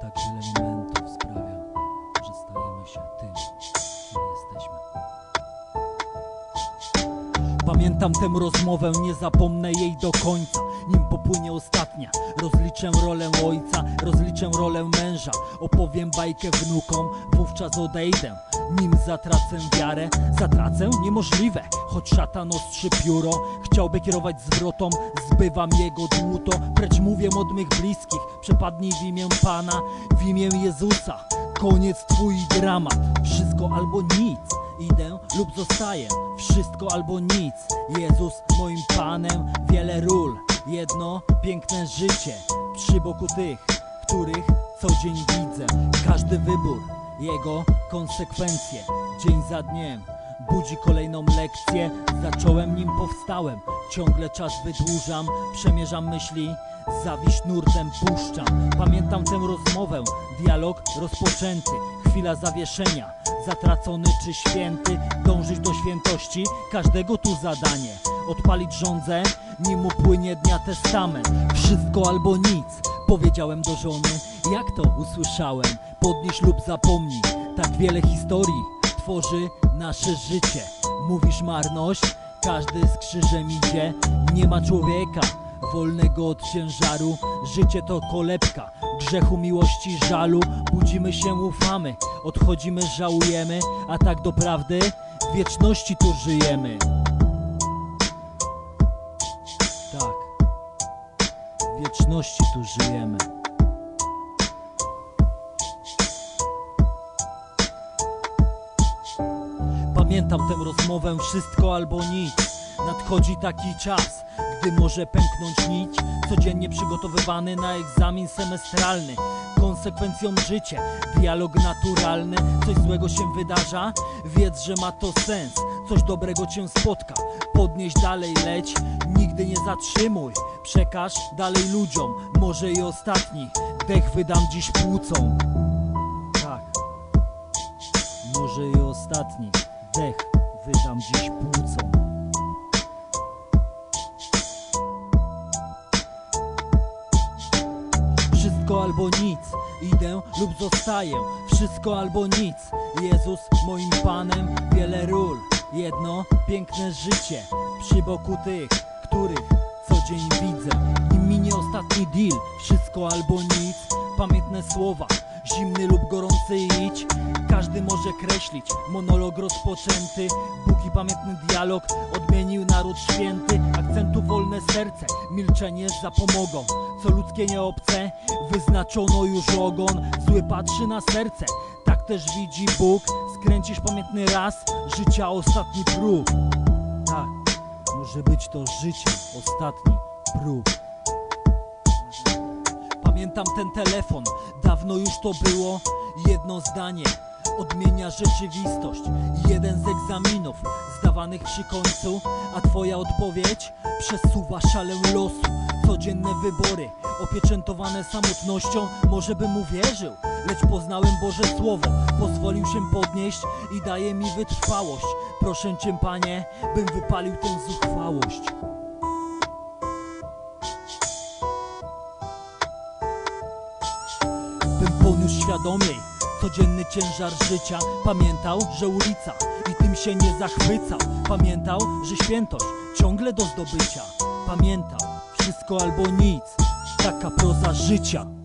Tak wiele sprawia, że stajemy się tym, kim jesteśmy. Pamiętam tę rozmowę, nie zapomnę jej do końca. Nim popłynie ostatnia, rozliczę rolę ojca, rozliczę rolę męża. Opowiem bajkę wnukom, wówczas odejdę. Nim zatracę wiarę, zatracę niemożliwe. Choć szatan ostrzy pióro, chciałby kierować zwrotą, zbywam jego dłuto. Precz mówię od mych bliskich, przepadnij w imię Pana, w imię Jezusa. Koniec twój dramat, wszystko albo nic. Idę lub zostaję, wszystko albo nic. Jezus moim Panem, wiele ról, jedno piękne życie. Przy boku tych, których co dzień widzę. Każdy wybór, jego konsekwencje, dzień za dniem. Budzi kolejną lekcję, zacząłem nim powstałem. Ciągle czas wydłużam, przemierzam myśli, zawiść nurtem puszczam. Pamiętam tę rozmowę, dialog rozpoczęty, chwila zawieszenia. Zatracony czy święty, dążyć do świętości, każdego tu zadanie. Odpalić żądzę, nim upłynie dnia testament. Wszystko albo nic, powiedziałem do żony. Jak to usłyszałem? Podnieś lub zapomnij. Tak wiele historii tworzy nasze życie. Mówisz marność, każdy z krzyżem idzie. Nie ma człowieka wolnego od ciężaru. Życie to kolebka grzechu, miłości, żalu. Budzimy się, ufamy, odchodzimy, żałujemy, a tak doprawdy w wieczności tu żyjemy. Tak, w wieczności tu żyjemy. Pamiętam tę rozmowę, wszystko albo nic. Nadchodzi taki czas, gdy może pęknąć nić. Codziennie przygotowywany na egzamin semestralny. Konsekwencją życie, dialog naturalny. Coś złego się wydarza, wiedz, że ma to sens. Coś dobrego cię spotka, podnieś dalej, leć. Nigdy nie zatrzymuj, przekaż dalej ludziom. Może i ostatni dech wydam dziś płucą. Tak. Może i ostatni dech wydam dziś płucą. Wszystko albo nic, idę lub zostaję. Wszystko albo nic, Jezus moim Panem, wiele ról. Jedno piękne życie przy boku tych, których co dzień widzę. Nim minie ostatni deal, wszystko albo nic. Pamiętne słowa, zimny lub gorący idź. Każdy może kreślić monolog rozpoczęty. Bóg i pamiętny dialog odmienił naród święty. Akcentu wolne serce, milczenie za pomogą. Co ludzkie nie obce, wyznaczono już ogon. Zły patrzy na serce, tak też widzi Bóg. Skręcisz pamiętny raz, życia ostatni próg. Tak, może być to życie ostatni próg. Pamiętam ten telefon, dawno już to było. Jedno zdanie odmienia rzeczywistość. Jeden z egzaminów zdawanych przy końcu, a twoja odpowiedź przesuwa szalę losu. Codzienne wybory, opieczętowane samotnością, może bym uwierzył, lecz poznałem Boże Słowo, pozwolił się podnieść i daje mi wytrwałość. Proszę Cię, Panie, bym wypalił tę zuchwałość. bym poniósł świadomiej codzienny ciężar życia. Pamiętał, że ulica i tym się nie zachwycał. Pamiętał, że świętość ciągle do zdobycia. Pamiętał, wszystko albo nic, taka proza życia.